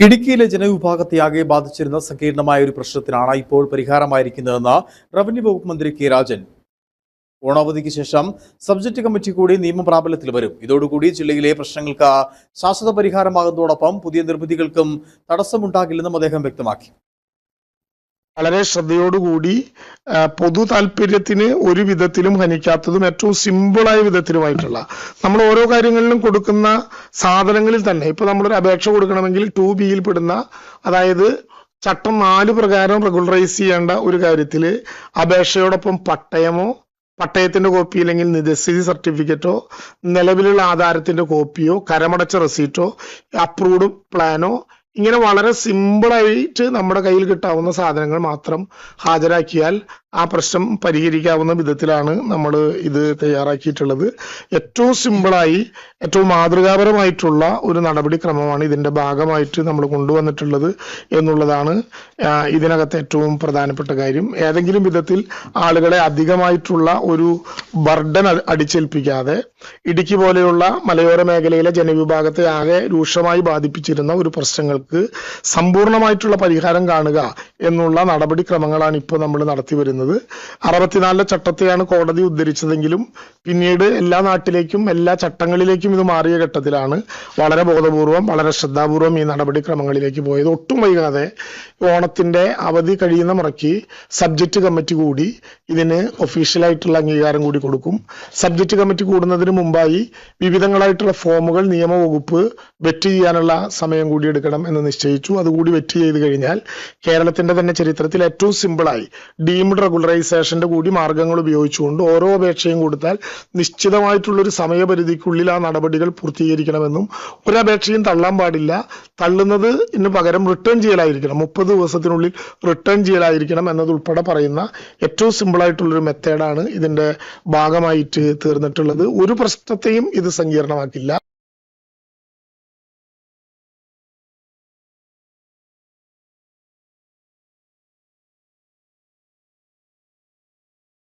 ഇടുക്കിയിലെ ജനവിഭാഗത്തെ ആകെ ബാധിച്ചിരുന്ന സങ്കീർണമായ ഒരു പ്രശ്നത്തിനാണ് ഇപ്പോൾ പരിഹാരമായിരിക്കുന്നതെന്ന് റവന്യൂ വകുപ്പ് മന്ത്രി കെ രാജൻ. ഓണാവധിക്ക് ശേഷം സബ്ജക്ട് കമ്മിറ്റി കൂടി നിയമപ്രാബല്യത്തിൽ വരും. ഇതോടുകൂടി ജില്ലയിലെ പ്രശ്നങ്ങൾക്ക് ശാശ്വത പരിഹാരമാകുന്നതോടൊപ്പം പുതിയ നിർമ്മിതികൾക്കും തടസ്സമുണ്ടാകില്ലെന്നും അദ്ദേഹം വ്യക്തമാക്കി. വളരെ ശ്രദ്ധയോടുകൂടി കൂടി പൊതു താല്പര്യത്തിന് ഒരു വിധത്തിലും ഹനിക്കാത്തതും ഏറ്റവും സിമ്പിളായ വിധത്തിലുമായിട്ടുള്ള നമ്മൾ ഓരോ കാര്യങ്ങളിലും കൊടുക്കുന്ന സാധനങ്ങളിൽ തന്നെ ഇപ്പൊ നമ്മളൊരു അപേക്ഷ കൊടുക്കണമെങ്കിൽ ടു ബിയിൽ പെടുന്ന അതായത് ചട്ടം നാല് പ്രകാരം റെഗുലറൈസ് ചെയ്യേണ്ട ഒരു കാര്യത്തിൽ അപേക്ഷയോടൊപ്പം പട്ടയമോ പട്ടയത്തിന്റെ കോപ്പി അല്ലെങ്കിൽ നിജസ്ഥിതി സർട്ടിഫിക്കറ്റോ നിലവിലുള്ള ആധാരത്തിന്റെ കോപ്പിയോ കരമടച്ച റെസീറ്റോ അപ്രൂവ്ഡ് പ്ലാനോ ഇങ്ങനെ വളരെ സിമ്പിളായിട്ട് നമ്മുടെ കയ്യിൽ കിട്ടാവുന്ന സാധനങ്ങൾ മാത്രം ഹാജരാക്കിയാൽ ആ പ്രശ്നം പരിഹരിക്കാവുന്ന വിധത്തിലാണ് നമ്മൾ ഇത് തയ്യാറാക്കിയിട്ടുള്ളത്. ഏറ്റവും സിമ്പിളായി ഏറ്റവും മാതൃകാപരമായിട്ടുള്ള ഒരു നടപടിക്രമമാണ് ഇതിന്റെ ഭാഗമായിട്ട് നമ്മൾ കൊണ്ടുവന്നിട്ടുള്ളത് എന്നുള്ളതാണ് ഇതിനകത്ത് ഏറ്റവും പ്രധാനപ്പെട്ട കാര്യം. ഏതെങ്കിലും വിധത്തിൽ ആളുകളെ അധികമായിട്ടുള്ള ഒരു ബർഡൻ അടിച്ചേൽപ്പിക്കാതെ ഇടുക്കി പോലെയുള്ള മലയോര മേഖലയിലെ ജനവിഭാഗത്തെ ആകെ രൂക്ഷമായി ബാധിപ്പിച്ചിരുന്ന ഒരു പ്രശ്നങ്ങൾക്ക് സമ്പൂർണമായിട്ടുള്ള പരിഹാരം കാണുക എന്നുള്ള നടപടിക്രമങ്ങളാണ് ഇപ്പോൾ നമ്മൾ നടത്തി വരുന്നത് അറുപത്തിനാലിലെ ചട്ടത്തെയാണ് കോടതി ഉദ്ധരിച്ചതെങ്കിലും പിന്നീട് എല്ലാ നാട്ടിലേക്കും എല്ലാ ചട്ടങ്ങളിലേക്കും ഇത് മാറിയ ഘട്ടത്തിലാണ് വളരെ ബോധപൂർവം വളരെ ശ്രദ്ധാപൂർവം ഈ നടപടിക്രമങ്ങളിലേക്ക് പോയത്. ഒട്ടും വൈകാതെ ഓണത്തിന്റെ അവധി കഴിയുന്ന മുറയ്ക്ക് സബ്ജക്റ്റ് കമ്മിറ്റി കൂടി ഇതിന് ഒഫീഷ്യലായിട്ടുള്ള അംഗീകാരം കൂടി കൊടുക്കും. സബ്ജക്റ്റ് കമ്മിറ്റി കൂടുന്നതിന് മുമ്പായി വിവിധങ്ങളായിട്ടുള്ള ഫോമുകൾ നിയമവകുപ്പ് വെറ്റ് ചെയ്യാനുള്ള സമയം കൂടി എടുക്കണം എന്ന് നിശ്ചയിച്ചു. അതുകൂടി വെറ്റ് ചെയ്ത് കഴിഞ്ഞാൽ കേരളത്തിന്റെ തന്നെ ചരിത്രത്തിൽ ഏറ്റവും സിമ്പിളായി ഡീംഡ് റെഗുലറൈസേഷന്റെ കൂടി മാർഗങ്ങൾ ഉപയോഗിച്ചുകൊണ്ട് ഓരോ അപേക്ഷയും കൊടുത്താൽ നിശ്ചിതമായിട്ടുള്ള ഒരു സമയപരിധിക്കുള്ളിൽ ആ നടപടികൾ പൂർത്തീകരിക്കണമെന്നും ഒരപേക്ഷയും തള്ളാൻ പാടില്ല തള്ളുന്നത് ഇന്ന് പകരം റിട്ടേൺ ചെയ്യലായിരിക്കണം മുപ്പത് ദിവസത്തിനുള്ളിൽ റിട്ടേൺ ചെയ്യലായിരിക്കണം എന്നതുൾപ്പെടെ പറയുന്ന ഏറ്റവും ഒരു മെത്തേഡാണ് ഇതിന്റെ ഭാഗമായിട്ട് തീർന്നിട്ടുള്ളത് ഒരു പ്രശ്നത്തെയും ഇത് സങ്കീർണമാക്കില്ല